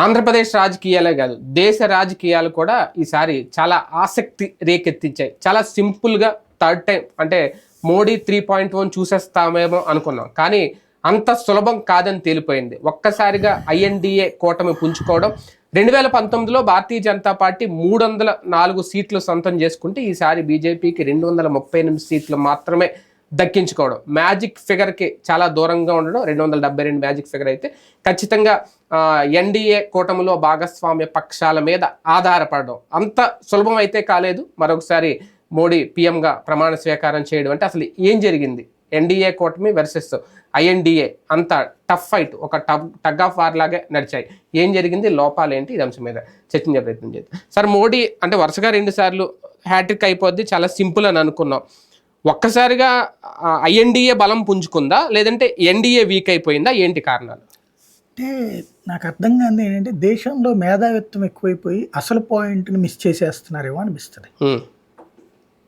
ఆంధ్రప్రదేశ్ రాజకీయాలే కాదు దేశ రాజకీయాలు కూడా ఈసారి చాలా ఆసక్తి రేకెత్తించాయి. చాలా సింపుల్గా థర్డ్ టైం అంటే మోడీ త్రీ పాయింట్ వన్ చూసేస్తామేమో అనుకున్నాం. కానీ అంత సులభం కాదని తేలిపోయింది. ఒక్కసారిగా ఐఎన్డిఏ కూటమి పుంజుకోవడం రెండు వేల పంతొమ్మిదిలో భారతీయ జనతా పార్టీ మూడు వందల నాలుగు సీట్లు సొంతం చేసుకుంటే ఈసారి బీజేపీకి రెండు వందల ముప్పై ఎనిమిది సీట్లు మాత్రమే దక్కించుకోవడం. మ్యాజిక్ ఫిగర్కి చాలా దూరంగా ఉండడం. రెండు వందల డెబ్బై రెండు మ్యాజిక్ ఫిగర్ అయితే ఖచ్చితంగా ఎన్డీఏ కూటమిలో భాగస్వామ్య పక్షాల మీద ఆధారపడడం. అంత సులభం అయితే కాలేదు. మరొకసారి మోడీ పీఎంగా ప్రమాణ స్వీకారం చేయడం అంటే అసలు ఏం జరిగింది? ఎన్డీఏ కూటమి వర్సెస్ ఐఎన్డీఏ అంత టఫ్ ఫైట్ ఒక టఫ్ టగ్ ఆఫ్ వార్ లాగే నడిచాయి. ఏం జరిగింది? లోపాలు ఏంటి? ఇది అంశం మీద చర్చించే ప్రయత్నం చేద్దాం. సార్ మోడీ అంటే వరుసగా రెండుసార్లు హ్యాట్రిక్ అయిపోద్ది. చాలా సింపుల్ అని అనుకున్నాం. ఒక్కసారిగా ఐఎన్డిఏ బలం పుంజుకుందా? లేదంటే ఎన్డీఏ వీక్ అయిపోయిందా? ఏంటి కారణాలు? అంటే నాకు అర్థం కాదు ఏంటంటే దేశంలో మేధావిత్వం ఎక్కువైపోయి అసలు పాయింట్ని మిస్ చేసేస్తున్నారేమో అనిపిస్తుంది.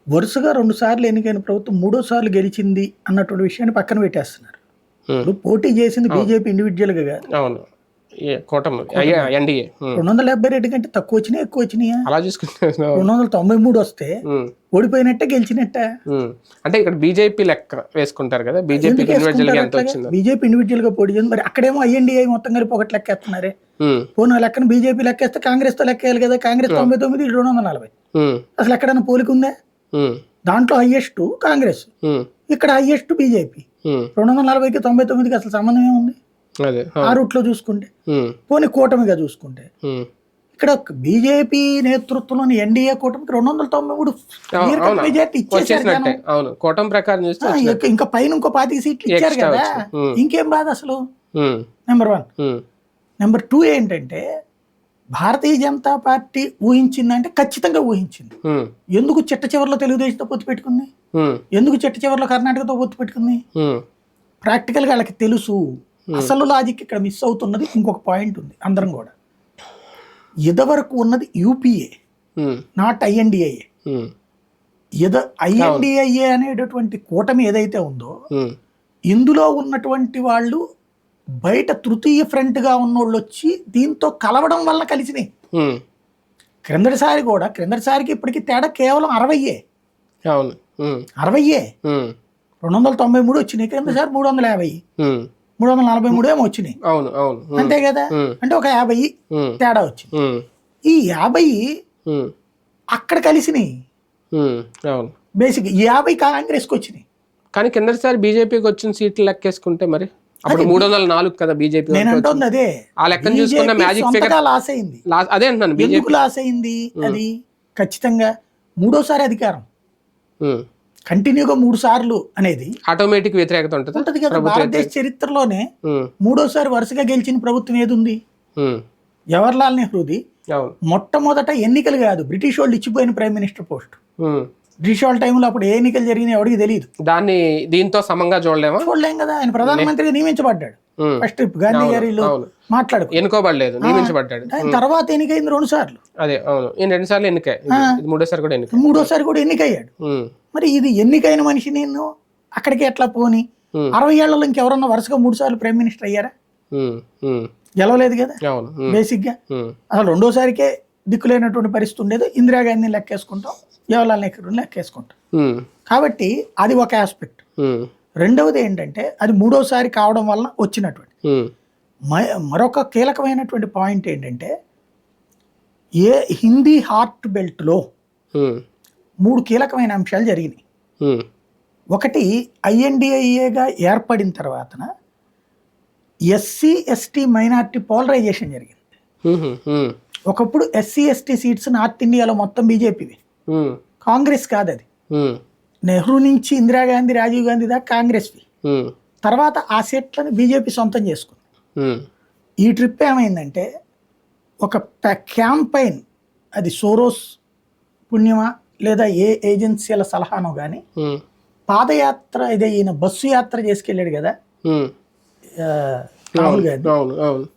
వరుసగా రెండు సార్లు ఎన్నికైన ప్రభుత్వం మూడో సార్లు గెలిచింది అన్నటువంటి విషయాన్ని పక్కన పెట్టేస్తున్నారు. ఇప్పుడు పోటీ చేసింది బీజేపీ ఇండివిజువల్గా కాదు. కూటమి ఎన్డీఏ. రెండు వందల డెబ్బై రెండు కంటే తక్కువ వచ్చినాయి ఎక్కువ వచ్చినాయా? అలా చూసుకుంటే రెండు వందల తొంభై మూడు వస్తే ఓడిపోయినట్టే గెలిచినట్ట. అంటే ఇక్కడ బీజేపీ లెక్క వేసుకుంటారు కదా? బీజేపీకి ఇండివిజువల్గా ఎంత వచ్చిందో. బీజేపీ ఇండివిజువల్గా పోటీ చేసింది మరి అక్కడేమో ఐఎన్డీఐ మొత్తం కలిపి ఒకటి లెక్కేస్తున్నారే. ఉమ్, పోనీ లెక్కన బీజేపీ లెక్కేస్తే కాంగ్రెస్తో లెక్కేయాలి కదా? కాంగ్రెస్ తొంభై తొమ్మిది రెండు వందల నలభై. అసలు ఎక్కడైనా పోలిక ఉందా? దాంట్లో హైయెస్ట్ కాంగ్రెస్. ఇక్కడ హైయెస్ట్ బీజేపీ. రెండు వందల నలభైకి తొంభై తొమ్మిదికి అసలు సంబంధం ఏముంది? ఆ రూట్లో చూసుకుంటే. ఉమ్, పోనీ కూటమిగా చూసుకుంటే. ఇక్కడ బీజేపీ నేతృత్వంలోని ఎన్డీఏ కూటమికి రెండు వందల తొంభై మూడు. మెజార్టీ ఇచ్చేసారు కూటమి ప్రకారం ఇంకా- పైన ఇంకో పాతి సీట్లు ఇచ్చారు కదా. ఇంకేం బాధ అసలు? నెంబర్ వన్ నెంబర్ టూ ఏంటంటే భారతీయ జనతా పార్టీ ఊహించిందంటే ఖచ్చితంగా ఊహించింది. ఎందుకు చిట్ట చివరిలో తెలుగుదేశంతో పొత్తు పెట్టుకుంది? ఎందుకు చిట్ట చివరిలో కర్ణాటకతో పొత్తు పెట్టుకుంది? ప్రాక్టికల్గా వాళ్ళకి తెలుసు. అసలు లాజిక్ ఇక్కడ మిస్ అవుతున్నది ఇంకొక పాయింట్ ఉంది అందరం కూడా. ఇదివరకు ఉన్నది యూపీఏ నాట్ ఐఎన్డిఐఏ ఇద ఐఎన్డిఐఏ అనేటటువంటి కూటమి ఏదైతే ఉందో ఉమ్, ఇందులో ఉన్నటువంటి వాళ్ళు బయట తృతీయ ఫ్రంట్గా ఉన్నోళ్ళు వచ్చి దీంతో కలవడం వల్ల కలిసినాయి. ఉమ్. క్రిందటిసారి కూడా క్రిందటిసారికి ఇప్పటికి తేడా కేవలం అరవయ్యే అరవయ్యే రెండు వందల తొంభై మూడు వచ్చినాయి క్రిందసారి మూడు వందల యాభై. మూడు వందల నలభై మూడు ఏమో వచ్చినాయి. అవును అవును. అంతే కదా? అంటే ఒక యాభై తేడా వచ్చింది. ఈ యాభై అక్కడ కలిసినాయి. అవును. బేసిక్ యాభై కాంగ్రెస్కి వచ్చినాయి. కానీ కిందటిసారి బీజేపీకి వచ్చిన సీట్లు లెక్కేసుకుంటే మరి? అప్పుడు మూడు వందల నాలుగు కదా బీజేపీ అదే. ఆ లెక్కను చూసుకున్న మ్యాజిక్ ఫిగర్ లాస్ అయింది. అదే అంటున్నాను బీజేపీ లాస్ అయింది? అది ఖచ్చితంగా మూడోసారి అధికారం. కంటిన్యూగా మూడు సార్లు అనేది ఆటోమేటిక్ వ్యతిరేకత ఉంటుంది? ఉంటది కదా భారతదేశ చరిత్రలోనే మూడోసారి వరుసగా గెలిచిన ప్రభుత్వం ఏది ఉంది? జవహర్లాల్ నెహ్రూది మొట్టమొదట ఎన్నికలు కాదు బ్రిటిష్ వాళ్ళు ఇచ్చిపోయిన ప్రైమ్ మినిస్టర్ పోస్ట్. బ్రిటిష్ వాళ్ళ టైంలో అప్పుడు ఏ ఎన్నికలు జరిగినాయి ఎవరికి తెలియదు దాన్ని దీంతో సమంగా చూడలేమా? చూడలేం కదా ఆయన ప్రధానమంత్రిగా నియమించబడ్డాడు. ఫస్ట్ గాంధీ గారి మాట్లాడుకో. ఎన్నుకోబడలేదు నియమించబడ్డాడు. తర్వాత ఎన్నికైంది రెండు సార్లు అదే అవును. ఈయన రెండు సార్లు ఎన్నికే మూడోసారి కూడా ఎన్నిక. మూడోసారి కూడా ఎన్నికయ్యాడు. మరి ఇది ఎన్నికైన మనిషి నేను అక్కడికి ఎట్లా పోని. అరవై ఏళ్ళలో ఇంకెవరన్నా వరుసగా మూడు సార్లు ప్రైమ్ మినిస్టర్ అయ్యారా. గెలవలేదు కదా. బేసిక్గా. అసలు రెండోసారికే దిక్కులేనటువంటి పరిస్థితి ఉండేది. ఇందిరాగాంధీని లెక్కేసుకుంటాం జవహర్లాల్ నెహ్రూని లెక్కేసుకుంటాం. కాబట్టి అది ఒక ఆస్పెక్ట్. రెండవది ఏంటంటే అది మూడోసారి కావడం వలన వచ్చినటువంటి మరొక కీలకమైనటువంటి పాయింట్ ఏంటంటే ఏ హిందీ హార్ట్ బెల్ట్లో. మూడు కీలకమైన అంశాలు జరిగినాయి. ఒకటి ఐఎన్డిఐఏగా ఏర్పడిన తర్వాతన ఎస్సీ ఎస్టీ మైనార్టీ పోలరైజేషన్ జరిగింది. ఒకప్పుడు ఎస్సీ ఎస్టీ సీట్స్ నార్త్ ఇండియాలో మొత్తం బీజేపీవి. కాంగ్రెస్ కాదు అది. నెహ్రూ నుంచి ఇందిరాగాంధీ రాజీవ్ గాంధీ దాకా కాంగ్రెస్వి. తర్వాత ఆ సీట్లను బీజేపీ సొంతం చేసుకుంది. ఈ ట్రిప్ ఏమైందంటే ఒక క్యాంపైన్ అది సోరోస్ పుణ్యమా లేదా ఏ ఏజెన్సీల సలహానో కానీ. పాదయాత్ర ఇదే ఈయన బస్సు యాత్ర చేసుకెళ్ళాడు కదా రాహుల్ గాంధీ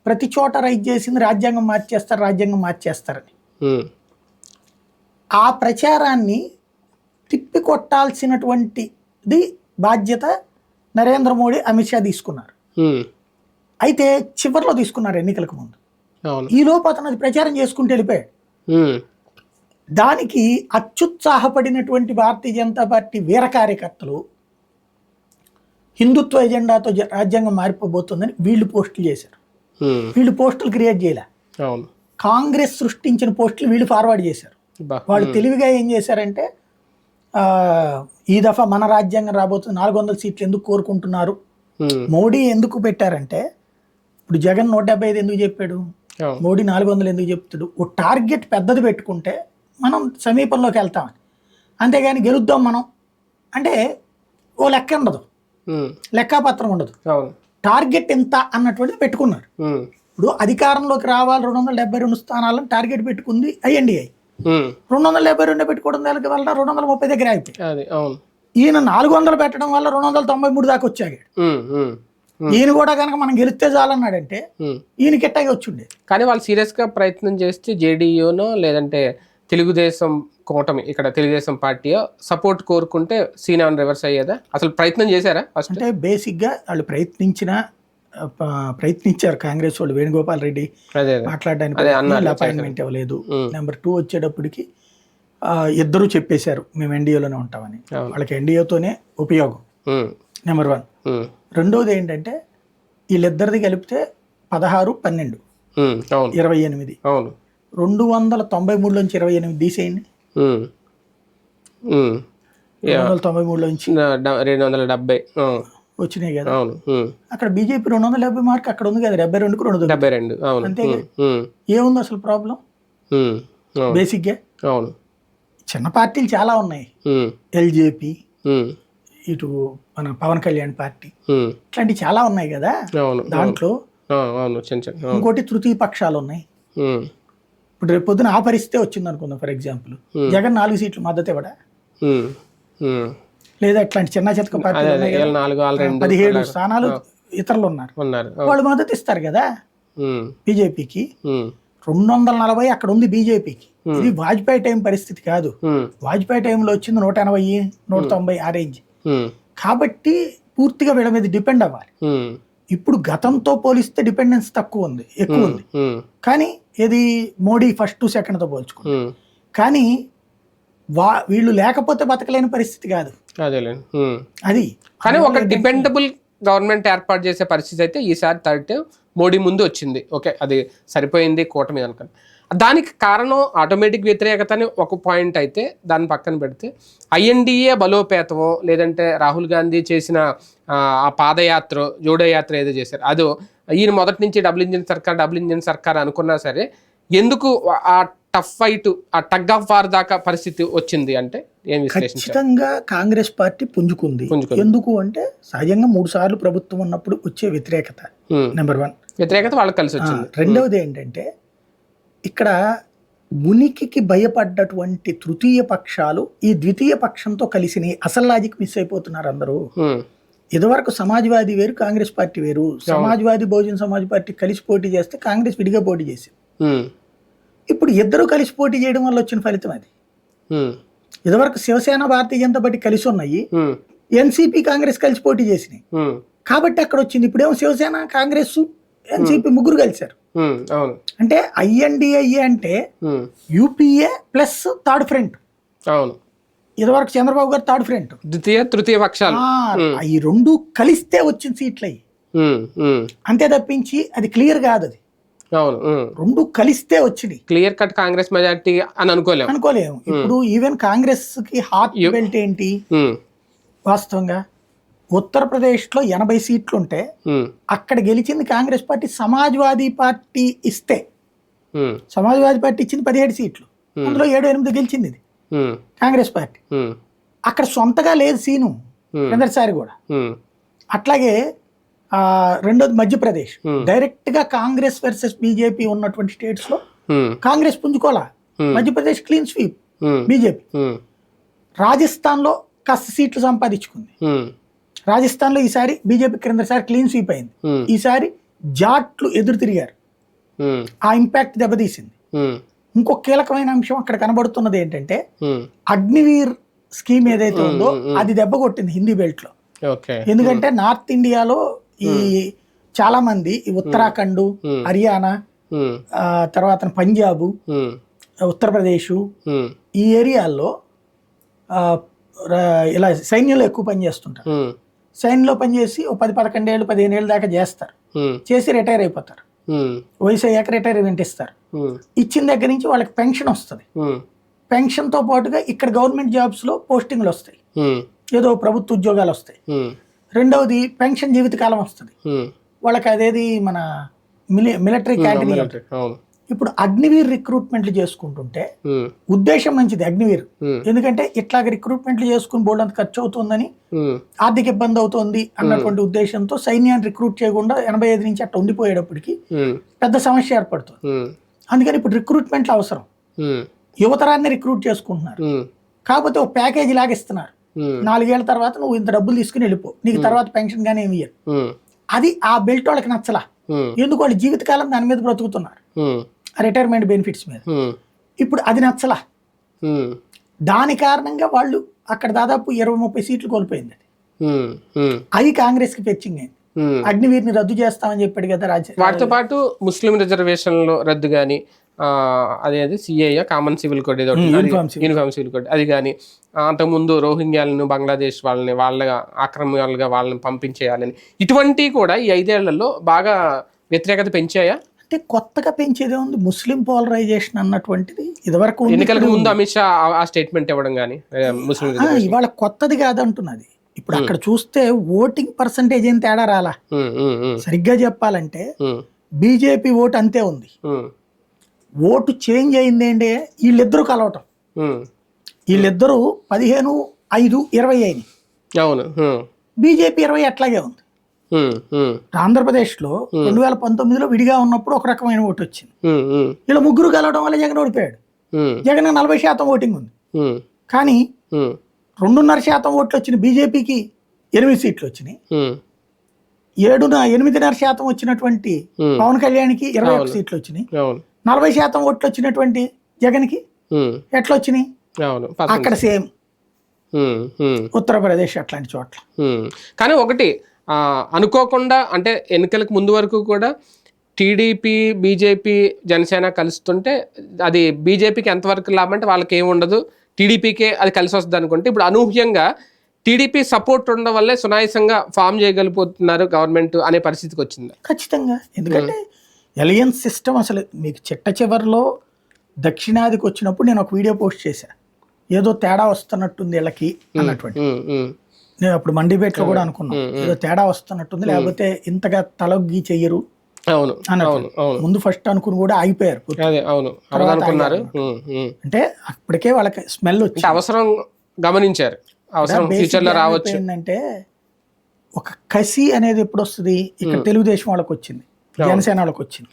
ప్రతి చోట రైట్ చేసింది రాజ్యాంగం మార్చేస్తారు రాజ్యాంగం మార్చేస్తారని. ఆ ప్రచారాన్ని తిప్పి కొట్టాల్సినటువంటిది బాధ్యత నరేంద్ర మోడీ అమిత్ షా తీసుకున్నారు. అయితే చివరిలో తీసుకున్నారు ఎన్నికలకు ముందు. ఈ లోపు అతను అది ప్రచారం చేసుకుంటూ వెళ్ళిపోయాడు. దానికి అత్యుత్సాహపడినటువంటి భారతీయ జనతా పార్టీ వీర కార్యకర్తలు హిందుత్వ ఎజెండాతో రాజ్యాంగం మారిపోబోతుందని వీళ్ళు పోస్టులు చేశారు. వీళ్ళు పోస్టులు క్రియేట్ చేయలే. కాంగ్రెస్ సృష్టించిన పోస్టులు వీళ్ళు ఫార్వర్డ్ చేశారు. వాళ్ళు తెలివిగా ఏం చేశారంటే ఈ దఫా మన రాజ్యాంగం రాబోతుంది నాలుగు వందల సీట్లు ఎందుకు కోరుకుంటున్నారు? మోడీ ఎందుకు పెట్టారంటే ఇప్పుడు జగన్ నూట డెబ్బై ఐదు ఎందుకు చెప్పాడు? మోడీ నాలుగు వందలు ఎందుకు చెప్తాడు? ఓ టార్గెట్ పెద్దది పెట్టుకుంటే మనం సమీపంలోకి వెళ్తామని అంతేగాని గెలుద్దాం మనం. అంటే ఓ లెక్క ఉండదు. లెక్కాపత్రం ఉండదు. టార్గెట్ ఎంత అన్నటువంటిది పెట్టుకున్నారు. ఇప్పుడు అధికారంలోకి రావాలి రెండు వందల డెబ్బై రెండు స్థానాలను టార్గెట్ పెట్టుకుంది ఐఎన్డిఐ రెండు వందల డెబ్బై రెండు పెట్టుకోవడం దానికి వల్ల రెండు వందల ముప్పై దగ్గర అయిపోయి అది అవును. ఈయన నాలుగు వందలు పెట్టడం వల్ల రెండు వందల తొంభై మూడు దాకా వచ్చాడు ఈయన కూడా కనుక మనం గెలిస్తే చాలన్నాడంటే ఉమ్. ఈయనకి ఎట్టాగే వచ్చిండే. కానీ వాళ్ళు సీరియస్గా ప్రయత్నం చేస్తే జేడీయూనో లేదంటే తెలుగుదేశం కూటమి ఇక్కడ తెలుగుదేశం పార్టీ సపోర్ట్ కోరుకుంటే సీన్ ఏమైనా రివర్స్ అయ్యేదా? అసలు ప్రయత్నం చేశారా అంటే బేసిక్గా వాళ్ళు ప్రయత్నించిన ప్రయత్నించారు కాంగ్రెస్ వాళ్ళు. వేణుగోపాల్ రెడ్డి మాట్లాడడానికి అపాయింట్మెంట్ ఇవ్వలేదు. నెంబర్ టూ వచ్చేటప్పటికి ఇద్దరూ చెప్పేశారు మేము ఎన్డీఏలోనే ఉంటామని. వాళ్ళకి ఎన్డీఏతోనే ఉపయోగం. నెంబర్ వన్ రెండోది ఏంటంటే వీళ్ళిద్దరిది కలిపితే పదహారు పన్నెండు. ఇరవై ఎనిమిది. అవును. రెండు వందల తొంభై మూడులోంచి ఇరవై ఎనిమిది తీసేయండి. రెండు వందల తొంభై మూడులోంచి డ- డ- రెండు వందల డెబ్బై. వచ్చినాయి కదా. అవును. అక్కడ బీజేపీ రెండు వందల డెబ్బై మార్క్ అక్కడ ఉంది కదా డెబ్బై రెండుకు రెండు. డెబ్బై రెండు అవును ఉమ్, ఏముంది అసలు ప్రాబ్లం? బేసిక్గా? అవును. చిన్న పార్టీలు చాలా ఉన్నాయి. ఎల్జేపీ ఇటు మన పవన్ కళ్యాణ్ పార్టీ. ఇట్లాంటివి చాలా ఉన్నాయి కదా. దాంట్లో ఇంకోటి తృతీయ పక్షాలు ఉన్నాయి. ఇప్పుడు రేపు పొద్దున ఆ పరిస్థితే వచ్చింది అనుకుందాం ఫర్ ఎగ్జాంపుల్. జగన్ నాలుగు సీట్లు మద్దతు ఇవ్వడా. లేదా ఇట్లాంటి చిన్న చితక పార్టీలు పదిహేడు. స్థానాలు ఇతరులు ఉన్నారు. వాళ్ళు మద్దతు ఇస్తారు కదా బీజేపీకి. రెండు వందల నలభై అక్కడ ఉంది బీజేపీకి. ఇది వాజ్పేయి టైం పరిస్థితి కాదు. వాజ్పేయి టైంలో వచ్చింది నూట ఎనభై నూట తొంభై ఆ రేంజ్. కాబట్టి పూర్తిగా వీళ్ళ మీద డిపెండ్ అవ్వాలి. ఇప్పుడు గతంతో పోలిస్తే డిపెండెన్స్ తక్కువ ఉంది ఎక్కువ ఉంది. కానీ ఇది మోడీ ఫస్ట్ సెకండ్తో పోల్చుకుంది ఉమ్. కానీ వా వీళ్ళు లేకపోతే బతకలేని పరిస్థితి కాదు. అది. కానీ ఒక డిపెండబుల్ గవర్నమెంట్ ఏర్పాటు చేసే పరిస్థితి అయితే ఈసారి థర్డ్ టైం మోడీ ముందు వచ్చింది. ఓకే అది సరిపోయింది కూటమి అనుకోండి దానికి కారణం ఆటోమేటిక్ వ్యతిరేకత అని ఒక పాయింట్ అయితే దాన్ని పక్కన పెడితే ఐఎన్డిఏ బలోపేతమో లేదంటే రాహుల్ గాంధీ చేసిన ఆ, పాదయాత్ర జోడో యాత్ర ఏదో చేశారు. అదో ఈయన మొదటి నుంచి డబుల్ ఇంజిన్ సర్కార్ డబుల్ ఇంజిన్ సర్కార్ అనుకున్నా సరే ఎందుకు ఆ టఫ్ ఫైట్ ఆ టగ్ ఆఫ్ వార్ దాకా పరిస్థితి వచ్చింది అంటే ఏం ఖచ్చితంగా కాంగ్రెస్ పార్టీ పుంజుకుంది. ఎందుకు అంటే సహజంగా మూడు సార్లు ప్రభుత్వం ఉన్నప్పుడు వచ్చే వ్యతిరేకత. నెంబర్ వన్ వ్యతిరేకత వాళ్ళకి కలిసి వచ్చింది. రెండవది ఏంటంటే ఇక్కడ ఉనికికి భయపడ్డటువంటి తృతీయ పక్షాలు ఈ ద్వితీయ పక్షంతో కలిసి అసలు లాజిక్ మిస్ అయిపోతున్నారు అందరూ. ఉమ్, ఇదివరకు సమాజ్వాదీ వేరు కాంగ్రెస్ పార్టీ వేరు. సమాజ్వాదీ బహుజన్ సమాజ్ పార్టీ కలిసి పోటీ చేస్తే కాంగ్రెస్ విడిగా పోటీ చేసింది. ఇప్పుడు ఇద్దరు కలిసి పోటీ చేయడం వల్ల వచ్చిన ఫలితం అది. ఇదివరకు శివసేన భారతీయ జనతా పార్టీ కలిసి ఉన్నాయి. ఎన్సీపీ కాంగ్రెస్ కలిసి పోటీ చేసినాయి. కాబట్టి అక్కడ వచ్చింది. ఇప్పుడేమో శివసేన కాంగ్రెస్ ఎన్సీపీ ముగ్గురు కలిశారు. అంటే ఐఎన్డిఏ అంటే um, UPA plus third front అవును. ఇదివరకు చంద్రబాబు గారు థర్డ్ ఫ్రంట్ ద్వితీయ తృతీయ పక్షాలు. ఈ రెండు కలిస్తే వచ్చిన సీట్లు అయ్యి అంతే తప్పించి అది క్లియర్ కాదు అది. అవును. రెండు కలిస్తే వచ్చినాయి. క్లియర్ కట్ కాంగ్రెస్ మెజార్టీ అని అనుకోలేము. అనుకోలేము. ఇప్పుడు ఈవెన్ కాంగ్రెస్కి హార్ట్ బెల్ట్ ఏంటి? వాస్తవంగా ఉత్తరప్రదేశ్లో ఎనభై సీట్లు ఉంటే అక్కడ గెలిచింది కాంగ్రెస్ పార్టీ సమాజ్వాదీ పార్టీ ఇస్తే. సమాజ్వాదీ పార్టీ ఇచ్చింది పదిహేడు సీట్లు. అందులో ఏడు ఎనిమిది గెలిచింది ఇది. కాంగ్రెస్ పార్టీ అక్కడ సొంతగా లేదు సీను. క్రిందటిసారి కూడా. అట్లాగే రెండోది మధ్యప్రదేశ్. డైరెక్ట్గా కాంగ్రెస్ వర్సెస్ బీజేపీ ఉన్నటువంటి స్టేట్స్లో Congress పుంజుకోలా. Madhya Pradesh clean sweep BJP. రాజస్థాన్లో కాస్త సీట్లు సంపాదించుకుంది. రాజస్థాన్లో ఈసారి బీజేపీ క్రిందసారి క్లీన్ స్వీప్ అయింది. ఈసారి జాట్లు ఎదురు తిరిగారు. ఆ ఇంపాక్ట్ దెబ్బతీసింది. ఇంకో కీలకమైన అంశం అక్కడ కనబడుతున్నది ఏంటంటే అగ్నివీర్ స్కీమ్ ఏదైతే ఉందో. అది దెబ్బ కొట్టింది హిందీ బెల్ట్లో ఎందుకంటే నార్త్ ఇండియాలో ఈ చాలా మంది ఈ ఉత్తరాఖండ్. హర్యానా తర్వాత పంజాబు ఉత్తరప్రదేశ్ ఈ ఏరియాల్లో ఇలా సైన్యంలో ఎక్కువ పని చేస్తుంటారు. సైన్యంలో పనిచేసి ఓ పది పదకొండు ఏళ్ళు పదిహేను ఏళ్ళు దాకా చేస్తారు. చేసి రిటైర్ అయిపోతారు. వయసు అయ్యాక రిటైర్మెంట్ ఇస్తారు. ఇచ్చిన దగ్గర నుంచి వాళ్ళకి పెన్షన్ వస్తుంది. పెన్షన్తో పాటుగా ఇక్కడ గవర్నమెంట్ జాబ్స్లో పోస్టింగ్లు వస్తాయి. ఏదో ప్రభుత్వ ఉద్యోగాలు వస్తాయి. రెండవది పెన్షన్ జీవితకాలం వస్తుంది. వాళ్ళకి అదేది మన మిలి మిలిటరీ అవును. ఇప్పుడు అగ్నివీర్ రిక్రూట్మెంట్లు చేసుకుంటుంటే ఉద్దేశం మంచిది అగ్నివీర్. ఎందుకంటే ఇట్లాగ రిక్రూట్మెంట్లు చేసుకుని బోర్డు అంత ఖర్చు అవుతుందని ఆర్థిక ఇబ్బంది అవుతోంది అన్నటువంటి ఉద్దేశంతో సైన్యాన్ని రిక్రూట్ చేయకుండా ఎనభై ఐదు నుంచి అట్లా ఉండిపోయేటప్పటికి పెద్ద సమస్య ఏర్పడుతుంది. అందుకని ఇప్పుడు రిక్రూట్మెంట్లు అవసరం. యువతరాన్ని రిక్రూట్ చేసుకుంటున్నారు. కాకపోతే ఒక ప్యాకేజీ లాగా ఇస్తున్నారు నాలుగేళ్ళ తర్వాత నువ్వు ఇంత డబ్బులు తీసుకుని వెళ్ళిపో. నీకు తర్వాత పెన్షన్ కానీ ఏమి ఇయ్యరు. అది ఆ బెల్ట్ వాళ్ళకి నచ్చలా. ఎందుకు వాళ్ళు జీవితకాలం దాని మీద బ్రతుకుతున్నారు? రిటైర్మెంట్ బెనిఫిట్స్ మీద. ఇప్పుడు అది నచ్చలా. దాని కారణంగా వాళ్ళు అక్కడ దాదాపు ఇరవై ముప్పై సీట్లు కోల్పోయింది అది. అది కాంగ్రెస్కి ఫెచ్చింగ్ అయింది. ఉమ్. అగ్నివీర్ని రద్దు చేస్తామని చెప్పాడు కదా రాజ వాటితో పాటు ముస్లిం రిజర్వేషన్లు రద్దు కానీ అదేది సిఏఏ కామన్ సివిల్ కోడ్ ఏదో యూనిఫామ్ సివిల్ కోడ్ అది కానీ అంతకుముందు రోహింగ్యాలను బంగ్లాదేశ్ వాళ్ళని వాళ్ళ ఆక్రమణలుగా వాళ్ళని పంపించేయాలని. ఇటువంటివి కూడా ఈ ఐదేళ్ళలో బాగా వ్యతిరేకత పెంచాయా? అంటే కొత్తగా పెంచేదే ఉంది ముస్లిం పోలరైజేషన్ అన్నటువంటిది ఇదివరకు. ఎన్నికలకు ముందు అమిత్ షా ఆ- స్టేట్మెంట్ ఇవ్వడం కానీ ముస్లిం ఇవాళ కొత్తది కాదంటున్నది. ఇప్పుడు అక్కడ చూస్తే ఓటింగ్ పర్సంటేజ్ ఏం తేడా రాలా? సరిగ్గా చెప్పాలంటే బీజేపీ ఓటు అంతే ఉంది. ఓటు చేంజ్ అయింది ఏంటి వీళ్ళిద్దరూ కలవటం. వీళ్ళిద్దరూ పదిహేను ఐదు ఇరవై అయినాయి అవును. బీజేపీ ఇరవై అట్లాగే ఉంది. ఆంధ్రప్రదేశ్లో రెండు వేల పంతొమ్మిదిలో విడిగా ఉన్నప్పుడు ఒక రకమైన ఓటు వచ్చింది. వీళ్ళ ముగ్గురు కలవడం వల్ల జగన్ ఓడిపోయాడు. జగన్ నలభై శాతం ఓటింగ్ ఉంది. కానీ రెండున్నర శాతం ఓట్లు వచ్చిన బీజేపీకి ఎనిమిది సీట్లు వచ్చినాయి. ఏడున ఎనిమిదిన్నర శాతం వచ్చినటువంటి. పవన్ కళ్యాణ్కి ఇరవై ఒక్క సీట్లు వచ్చినాయి. నలభై శాతం ఓట్లు వచ్చినటువంటి జగన్కి ఎట్లా వచ్చినాయి. అక్కడ సేమ్. ఉత్తరప్రదేశ్ అట్లాంటి చోట్ల. కానీ ఒకటి అనుకోకుండా అంటే ఎన్నికలకు ముందు వరకు కూడా టీడీపీ బీజేపీ జనసేన కలుస్తుంటే అది బీజేపీకి ఎంతవరకు లాభం అంటే వాళ్ళకి ఏమి ఉండదు. టీడీపీకే అది కలిసి వస్తుంది అనుకుంటే ఇప్పుడు అనూహ్యంగా టీడీపీ సపోర్ట్ ఉండడం వల్లే సునాయాసంగా ఫామ్ చేయగలిగిపోతున్నారు గవర్నమెంట్ అనే పరిస్థితికి వచ్చింది. ఖచ్చితంగా. ఎందుకంటే ఎలియన్స్ సిస్టమ్ అసలు మీకు చిట్ట చివరిలో దక్షిణాదికి వచ్చినప్పుడు నేను ఒక వీడియో పోస్ట్ చేశా. ఏదో తేడా వస్తున్నట్టుంది వీళ్ళకి అన్నటువంటి. నేను అప్పుడు మండిపేటలో కూడా అనుకున్నాను ఏదో తేడా వస్తున్నట్టుంది లేకపోతే ఇంతగా తలొగ్గి చెయ్యరు అవును ముందు ఫస్ట్ అనుకుని కూడా ఆగిపోయారు అదే అవును. అవును అనుకున్నారు. అంటే అప్పటికే వాళ్ళకి స్మెల్ వచ్చి అవసరం గమనించారు. అవసరం ఫ్యూచర్లో రావచ్చు. ఏంటంటే ఒక కసి అనేది ఎప్పుడు వస్తుంది ఇక్కడ తెలుగుదేశం వాళ్ళకి వచ్చింది జనసేన వాళ్ళకి వచ్చింది.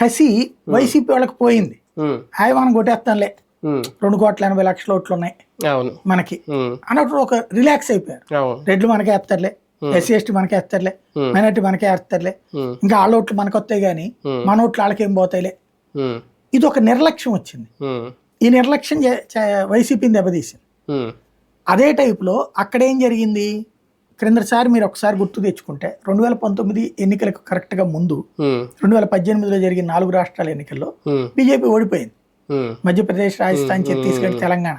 కసి వైసీపీ వాళ్ళకి పోయింది. ఉమ్, హాయ్ మనం కొట్టేస్తాంలే ఉమ్, రెండు కోట్ల ఎనభై లక్షల ఓట్లు ఉన్నాయి మనకి. అన్నప్పుడు ఒక రిలాక్స్ అయిపోయారు. రెడ్లు మనకే వేస్తారులే. ఎస్సీ ఎస్టీ మనకే వేస్తారులే. మైనార్టీ మనకే వేస్తారులే. ఇంకా వాళ్ళ ఓట్లు మనకు వస్తాయి కానీ. మన ఓట్లు వాళ్ళకేం పోతాయిలే. ఇది ఒక నిర్లక్ష్యం వచ్చింది. ఈ నిర్లక్ష్యం వైసీపీని దెబ్బతీసింది. అదే టైపులో అక్కడ ఏం జరిగింది? క్రిందసారి మీరు ఒకసారి గుర్తు తెచ్చుకుంటే రెండు వేల పంతొమ్మిది ఎన్నికలకు కరెక్ట్గా ముందు ఉమ్, రెండు వేల పద్దెనిమిదిలో జరిగిన నాలుగు రాష్ట్రాల ఎన్నికల్లో బీజేపీ ఓడిపోయింది. మధ్యప్రదేశ్ రాజస్థాన్ ఛత్తీస్గఢ్ తెలంగాణ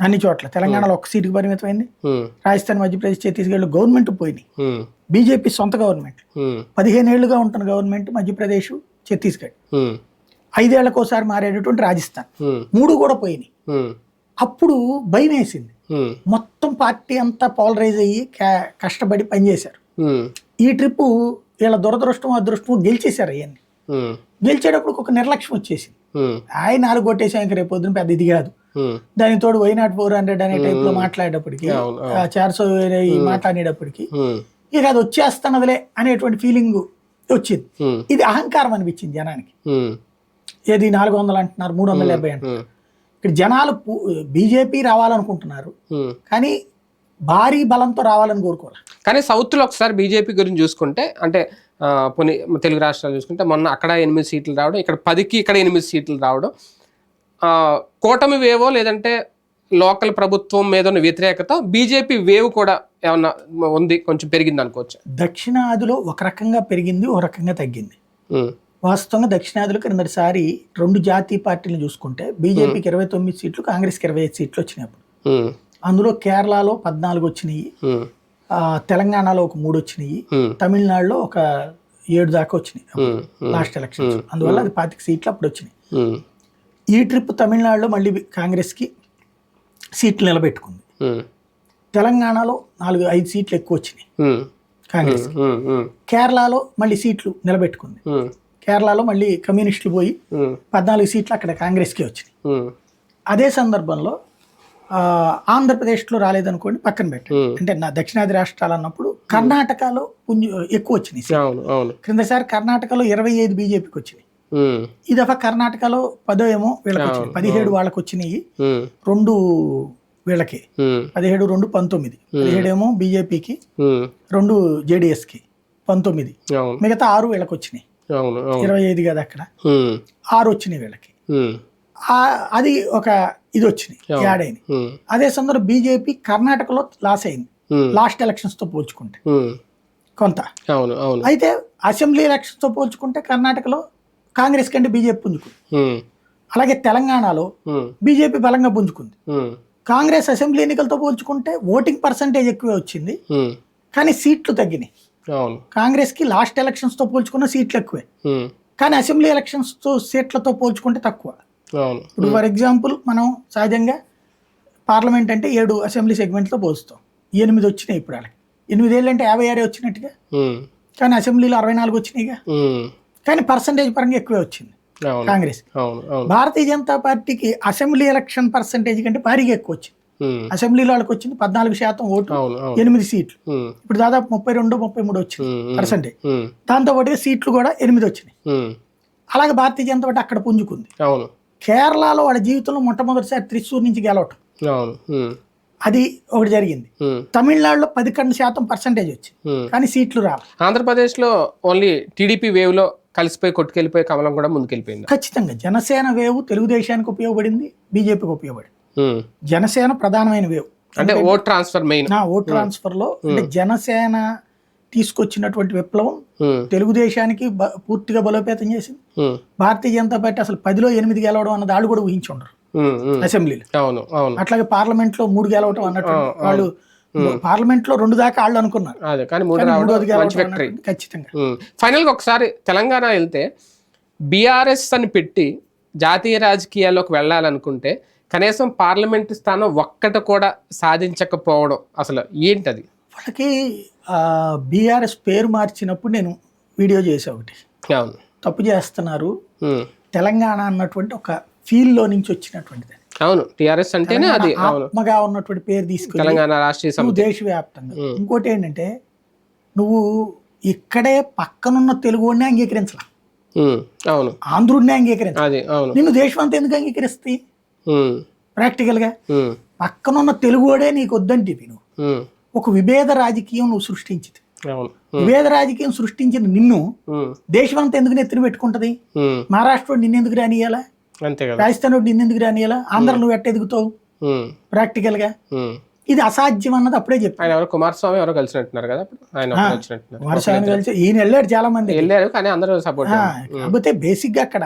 అన్ని చోట్ల. తెలంగాణలో ఒక సీటుకి పరిమితమైంది. రాజస్థాన్ మధ్యప్రదేశ్ ఛత్తీస్గఢ్లో గవర్నమెంట్ పోయినాయి బీజేపీ సొంత గవర్నమెంట్. పదిహేను ఏళ్ళుగా ఉంటున్న గవర్నమెంట్ మధ్యప్రదేశ్ ఛత్తీస్గఢ్. ఐదేళ్ళకోసారి మారేటటువంటి రాజస్థాన్. మూడు కూడా పోయినాయి. అప్పుడు భయం వేసింది మొత్తం పార్టీ అంతా పాలరైజ్ అయ్యి కష్టపడి పనిచేశారు. ఈ ట్రిప్పు వీళ్ళ దురదృష్టం అదృష్టం గెలిచేశారు అవన్నీ గెలిచేటప్పుడు ఒక నిర్లక్ష్యం వచ్చేసింది. ఆయన నాలుగు కొట్టేసాక రేపు పొద్దున పెద్ద ఇది కాదు. దానికి తోడు వైనాట్ ఫోర్ హండ్రెడ్ అనే టైప్లో మాట్లాడేటప్పటికి చార్సో మాట్లాడేటప్పటికి ఇక అది వచ్చేస్తున్నదిలే అనేటువంటి ఫీలింగ్ వచ్చింది. ఇది అహంకారం అనిపించింది జనానికి. ఏది నాలుగు వందలు అంటున్నారు మూడు వందల డెబ్బై అంటున్నారు. ఇక్కడ జనాలు బీజేపీ రావాలనుకుంటున్నారు. కానీ భారీ బలంతో రావాలని కోరుకోవాలి? కానీ సౌత్లో ఒకసారి బీజేపీ గురించి చూసుకుంటే అంటే పోనీ తెలుగు రాష్ట్రాలు చూసుకుంటే మొన్న అక్కడ ఎనిమిది సీట్లు రావడం ఇక్కడ పదికి ఇక్కడ ఎనిమిది సీట్లు రావడం కూటమి వేవో లేదంటే లోకల్ ప్రభుత్వం మీద ఉన్న వ్యతిరేకత బీజేపీ వేవ్ కూడా ఏమన్నా ఉంది కొంచెం పెరిగింది అనుకోవచ్చు? దక్షిణాదిలో ఒక రకంగా పెరిగింది ఒక రకంగా తగ్గింది. వాస్తవంగా దక్షిణాదిలో క్రిందటిసారి రెండు జాతీయ పార్టీలు చూసుకుంటే బీజేపీకి ఇరవై తొమ్మిది సీట్లు కాంగ్రెస్కి ఇరవై ఐదు సీట్లు వచ్చినాయి అందులో కేరళలో పద్నాలుగు వచ్చినాయి. తెలంగాణలో ఒక మూడు వచ్చినాయి. తమిళనాడులో ఒక ఏడు దాకా వచ్చినాయి. Last elections. అందువల్ల అది పాతిక సీట్లు అప్పుడు వచ్చినాయి. ఈ ట్రిప్ తమిళనాడులో మళ్ళీ కాంగ్రెస్కి సీట్లు నిలబెట్టుకుంది. తెలంగాణలో నాలుగు ఐదు సీట్లు ఎక్కువ వచ్చినాయి. కాంగ్రెస్ కేరళలో మళ్ళీ సీట్లు నిలబెట్టుకుంది. కేరళలో మళ్ళీ కమ్యూనిస్టులు పోయి పద్నాలుగు సీట్లు అక్కడ కాంగ్రెస్కి వచ్చినాయి. అదే సందర్భంలో ఆంధ్రప్రదేశ్లో రాలేదనుకోండి పక్కన పెట్టండి. అంటే నా దక్షిణాది రాష్ట్రాలు అన్నప్పుడు కర్ణాటకలో ఎక్కువ వచ్చినాయి క్రిందసారి కర్ణాటకలో ఇరవై ఐదు బీజేపీకి వచ్చినాయి. ఈ దఫా కర్ణాటకలో పదో ఏమో వీళ్ళకి వచ్చినాయి. పదిహేడు వాళ్ళకి వచ్చినాయి. రెండు వీళ్ళకి. పదిహేడు రెండు పంతొమ్మిది. పదిహేడు ఏమో బీజేపీకి. రెండు జేడిఎస్కి. పంతొమ్మిది. మిగతా ఆరు వీళ్ళకి వచ్చినాయి. ఇరవై ఐదు కదా అక్కడ? ఆరు వచ్చినాయి వీళ్ళకి. అది ఒక ఇది వచ్చినాయి యాడ్ అయినాయి. ఉమ్, అదే సందర్భం బీజేపీ కర్ణాటకలో లాస్ అయింది. లాస్ట్ ఎలక్షన్స్తో పోల్చుకుంటే. ఉమ్, కొంత. అయితే అసెంబ్లీ ఎలక్షన్స్తో పోల్చుకుంటే కర్ణాటకలో కాంగ్రెస్ కంటే బీజేపీ పుంజుకుంది. అలాగే తెలంగాణలో బీజేపీ బలంగా పుంజుకుంది. కాంగ్రెస్ అసెంబ్లీ ఎన్నికలతో పోల్చుకుంటే ఓటింగ్ పర్సంటేజ్ ఎక్కువే వచ్చింది. కానీ సీట్లు తగ్గినాయి. అవును. కాంగ్రెస్కి లాస్ట్ ఎలక్షన్స్తో పోల్చుకున్న సీట్లు ఎక్కువే. కానీ అసెంబ్లీ ఎలక్షన్స్తో సీట్లతో పోల్చుకుంటే తక్కువ. ఇప్పుడు ఫర్ ఎగ్జాంపుల్ మనం సహజంగా పార్లమెంట్ అంటే ఏడు అసెంబ్లీ సెగ్మెంట్తో పోస్తాం ఎనిమిది వచ్చినాయి ఇప్పుడు వాళ్ళకి. ఎనిమిదేళ్ళు అంటే యాభై ఆరే వచ్చినట్టుగా. కానీ అసెంబ్లీలో అరవై నాలుగు వచ్చినాయిగా. కానీ పర్సంటేజ్ పరంగా ఎక్కువే వచ్చింది కాంగ్రెస్. భారతీయ జనతా పార్టీకి అసెంబ్లీ ఎలక్షన్ పర్సంటేజ్ కంటే భారీగా ఎక్కువ వచ్చింది. అసెంబ్లీలో వాళ్ళకి వచ్చింది పద్నాలుగు శాతం ఓటు ఎనిమిది సీట్లు. ఇప్పుడు దాదాపు ముప్పై రెండు ముప్పై మూడు వచ్చింది పర్సంటేజ్. దాంతో పాటుగా సీట్లు కూడా ఎనిమిది వచ్చినాయి. అలాగే భారతీయ జనతా పార్టీ అక్కడ పుంజుకుంది. కేరళలో వాళ్ళ జీవితంలో మొట్టమొదటిసారి త్రిశూర్ నుంచి గెలవటం. అది ఒకటి జరిగింది. తమిళనాడులో పదకొండు శాతం పర్సంటేజ్ వచ్చింది. కానీ సీట్లు రావు ఆంధ్రప్రదేశ్లో ఓన్లీ టీడీపీ వేవ్లో కలిసిపోయి కొట్టుకెళ్ళిపోయి కమలం కూడా ముందుకెళ్ళిపోయింది. ఖచ్చితంగా జనసేన వేవ్ తెలుగుదేశానికి ఉపయోగపడింది బీజేపీకి ఉపయోగపడింది. జనసేన ప్రధానమైన వేవ్ అంటే ఓట్ ట్రాన్స్ఫర్ మెయిన్. ఓట్ ట్రాన్స్ఫర్లో అంటే జనసేన తీసుకొచ్చినటువంటి విప్లవం తెలుగుదేశానికి పూర్తిగా బలోపేతం చేసింది. భారతీయ జనతా పార్టీ అసలు పదిలో ఎనిమిది గెలవడం అన్నది వాళ్ళు కూడా ఊహించి ఉండరు అసెంబ్లీలో. అవును అవును. అట్లాగే పార్లమెంట్లో మూడు గెలవడం అన్నట్టు వాళ్ళు పార్లమెంట్లో రెండు దాకా వాళ్ళు అనుకున్నారు. అదే కానీ మూడు ఖచ్చితంగా. ఫైనల్గా ఒకసారి తెలంగాణ వెళ్తే బీఆర్ఎస్ అని పెట్టి జాతీయ రాజకీయాల్లోకి వెళ్ళాలనుకుంటే కనీసం పార్లమెంటు స్థానం ఒక్కటి కూడా సాధించకపోవడం అసలు ఏంటది? వాళ్ళకి బీఆర్ఎస్ పేరు మార్చినప్పుడు నేను వీడియో చేసా ఒకటి. అవును. తప్పు చేస్తున్నారు. తెలంగాణ అన్నటువంటి ఒక ఫీల్లో నుంచి వచ్చినటువంటిది. అవును. టిఆర్ఎస్ అంటేనే అది అవును. ఆత్మగా ఉన్నటువంటి పేరు తీసుకుని తెలంగాణ రాష్ట్రీయ దేశవ్యాప్తంగా. ఇంకోటి ఏంటంటే నువ్వు ఇక్కడే పక్కనున్న తెలుగుడిని అంగీకరించాల. అవును. ఆంధ్రుడిని అంగీకరించాలి. నిన్ను దేశం అంతా ఎందుకు అంగీకరిస్తాయి? ఉమ్, ప్రాక్టికల్గా ఉమ్, పక్కనున్న తెలుగుడే నీకు వద్దంటివి నువ్వు. ఒక విభేద రాజకీయం నువ్వు సృష్టించింది. విభేద రాజకీయం సృష్టించిన నిన్ను దేశం అంతా ఎందుకు నెత్తిన పెట్టుకుంటది? మహారాష్ట్ర నిన్నెందుకు రానియాలా రాజస్థాన్ వాడు నిన్నెందుకు రానియాలా ఆంధ్ర నువ్వు ఎట్ట ఎదుగుతావు? ప్రాక్టికల్గా. ఇది అసాధ్యం అన్నది అప్పుడే చెప్పాను ఎవరు కుమారస్వామి ఎవరో కలిసినట్టున్నారు కదా ఆయన కుమారస్వామి కలిసి ఈయన వెళ్ళాడు చాలా మంది వెళ్ళారు కానీ అందరూ సపోర్ట్ కాకపోతే బేసిక్గా అక్కడ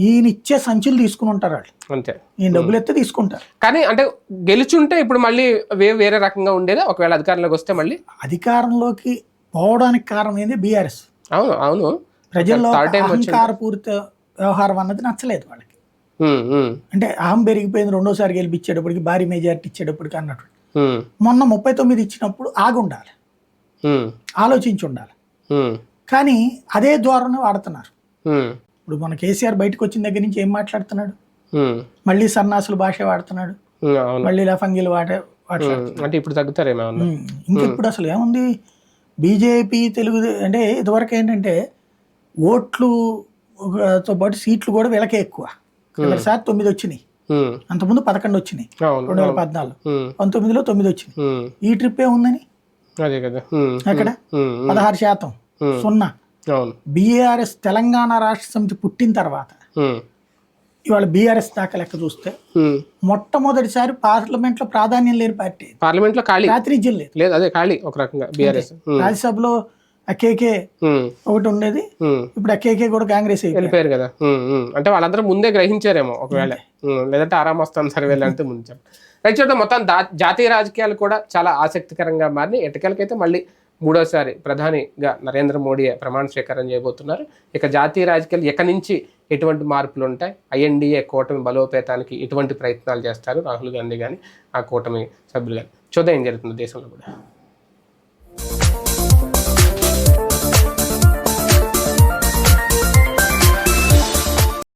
ఈయన ఇచ్చే సంచులు తీసుకుని ఉంటారు వాళ్ళు. అంతే. ఈయన డబ్బులు ఎత్తే తీసుకుంటారు. కానీ అంటే గెలుచుంటే ఇప్పుడు మళ్ళీ వే వేరే రకంగా ఉండేదా? ఒకవేళ అధికారంలోకి వస్తే మళ్ళీ? అధికారంలోకి పోవడానికి కారణం ఏంది? బీఆర్ఎస్. అవును అవును. ప్రజల్లో వచ్చింది. అహంకారపూరిత వ్యవహారం అన్నది నచ్చలేదు వాళ్ళకి. అంటే అహం పెరిగిపోయింది రెండోసారి గెలిపించేటప్పటికి భారీ మెజారిటీ ఇచ్చేటప్పటికి అన్నట్టు. మొన్న ముప్పై తొమ్మిది ఇచ్చినప్పుడు ఆగి ఉండాలి ఉమ్, ఆలోచించి ఉండాలి కానీ అదే ధోరణి వాడుతున్నారు. ఇప్పుడు మన కేసీఆర్ బయటకు వచ్చిన దగ్గర నుంచి ఏం మాట్లాడుతున్నాడు? మళ్ళీ సన్నాసుల భాష వాడుతున్నాడు. మళ్ళీ లఫంగిలు వాడే అంటే ఇప్పుడు తగ్గుతారేమో అన్న ఇంకా ఇప్పుడు అసలు ఏముంది? బీజేపీ తెలుగు అంటే ఇదివరకు ఏంటంటే ఓట్లు తో పాటు సీట్లు కూడా వీళ్ళకే ఎక్కువ. సార్ తొమ్మిది వచ్చినాయి. అంతకుముందు పదకొండు వచ్చినాయి. రెండు వేల పద్నాలుగు. పంతొమ్మిదిలో తొమ్మిది వచ్చినాయి. ఈ ట్రిప్ ఏముందని అదే కదా. అక్కడ పదహారు శాతం. సున్నా. బీఆర్ఎస్ తెలంగాణ రాష్ట్ర సమితి పుట్టిన తర్వాత ఇవాళ బీఆర్ఎస్ దాకా లెక్క చూస్తే. మొట్టమొదటిసారి పార్లమెంట్లో ప్రాధాన్యం లేని పార్టీ పార్లమెంట్లో ఖాళీ. ప్రాతినిధ్యం లేదు. లేదు అదే ఖాళీ ఒక రకంగా బీఆర్ఎస్. రాజ్యసభలో ఆ కేకే ఉమ్, ఒకటి ఉండేది. ఇప్పుడు ఆ కేకే కూడా కాంగ్రెస్ వెళ్ళిపోయారు కదా. అంటే వాళ్ళందరూ ముందే గ్రహించారేమో ఒకవేళ. లేదంటే ఆరామ్ వస్తాం సరే వెళ్ళంటే ముందు రైట్ చూద్దాం. మొత్తం జాతీయ రాజకీయాలు కూడా చాలా ఆసక్తికరంగా మారినాయి. ఎటకెలకైతే మళ్ళీ మూడోసారి ప్రధానిగా నరేంద్ర మోడీ ప్రమాణ స్వీకారం చేయబోతున్నారు. ఇక జాతీయ రాజకీయాలు ఎక్కడి నుంచి ఎటువంటి మార్పులు ఉంటాయి? ఐఎన్డీఏ కూటమి బలోపేతానికి ఎటువంటి ప్రయత్నాలు చేస్తారు? రాహుల్ గాంధీ కానీ ఆ కూటమి సభ్యులు కానీ చూద్దాం ఏం జరుగుతుంది దేశంలో కూడా.